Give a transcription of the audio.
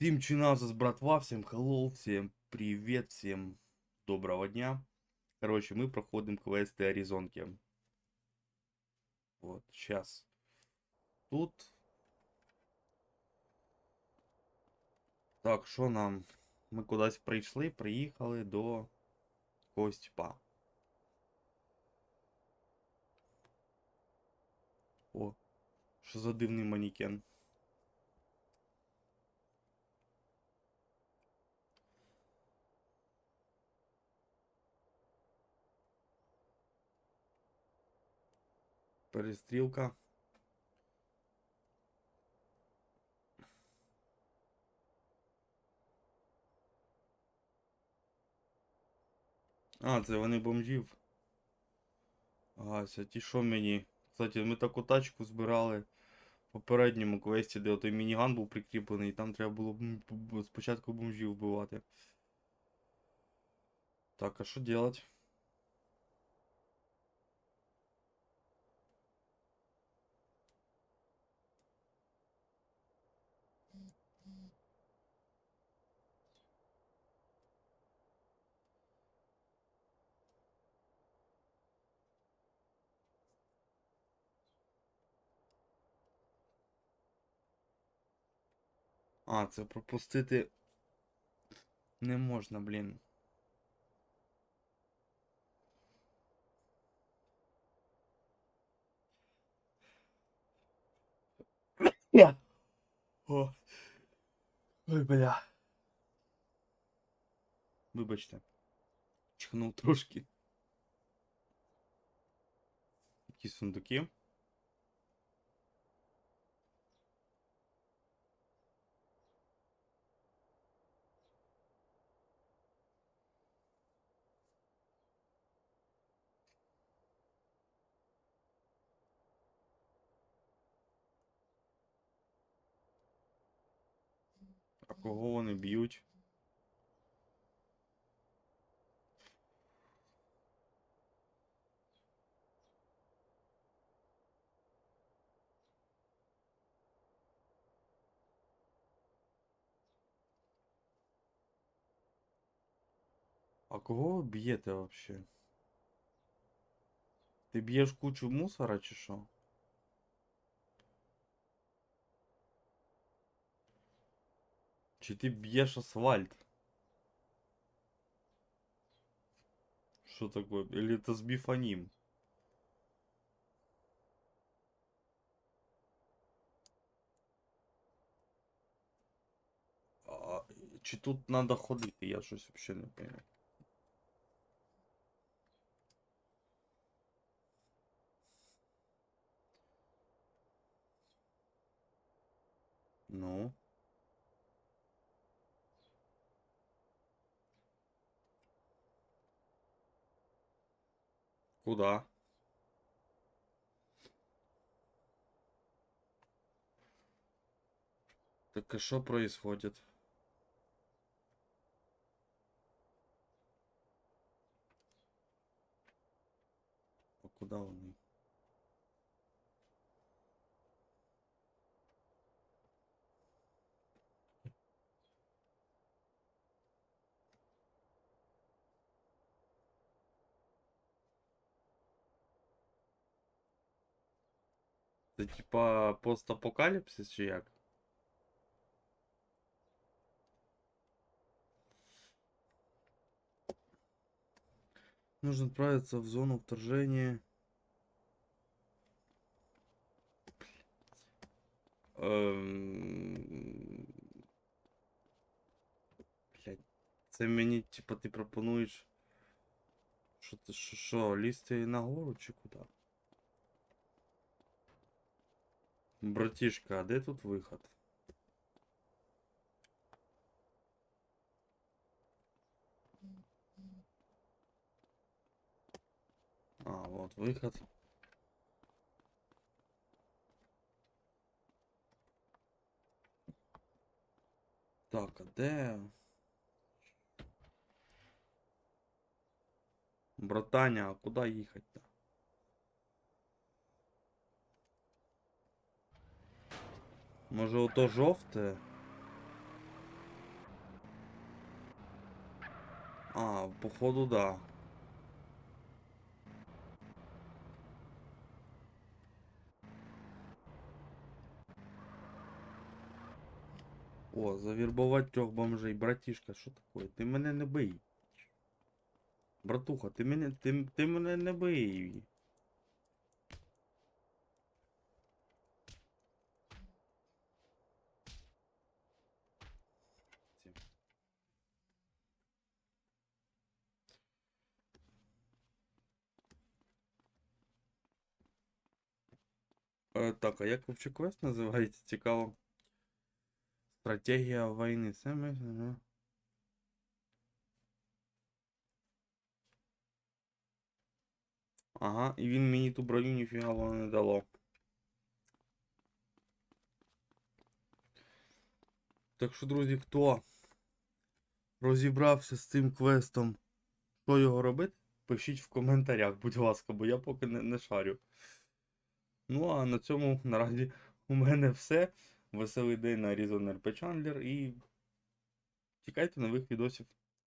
Всім чиназис, братва, всім hello, всім привіт, всім доброго дня. Короче, ми проходимо квести Аризонки. Вот, сейчас. Тут. Так, що нам? Ми кудись прийшли, приїхали до якогось типа. О, що за дивний манікен. Перестрілка. А, це вони бомжів. Ася, ті що мені? Кстати, ми таку тачку збирали в попередньому квесті, де той мініган був прикріплений, і там треба було спочатку бомжів вбивати. Так, а що делать? А, це пропустити не можна, блін. Я. О. Ой, бля. Вибачте. Чихнув трошки. Які сундуки? Кого вони б'ють? А кого ви б'єте вообще? Ти б'єш кучу мусора чи що? Чи ти б'єш асфальт? Что такое? Или это сбифоним? А, чи тут надо ходити? Я щось вообще не пойму. Ну. Куда? Так а что происходит? А куда он? Це типа постапокаліпсис чи як? Нужно отправиться в зону вторжения. Ем... Блядь. Це мені, типа, ти пропонуєш. Що ти що, що, лізти нагору чи куди? Братишка, а де тут виход? А, вот выход. Так, а де? Братаня, а куди їхати-то? Може ото жовте? А, походу, да. О, завербовать трьох бомжей. Братишка, що такое? Ти мене не бий. Братуха, ти мене ти, ти мене не бий. Так, а як вообще квест називається? Цікаво. Стратегія війни. Це ми. ага. Ага, і він мені ту броню ніфіга воно не дало. Так що, друзі, хто розібрався з цим квестом, що його робити, пишіть в коментарях, будь ласка, бо я поки не, не шарю. Ну, а на цьому наразі у мене все. Веселий день на різонер RP і чекайте нових відосів.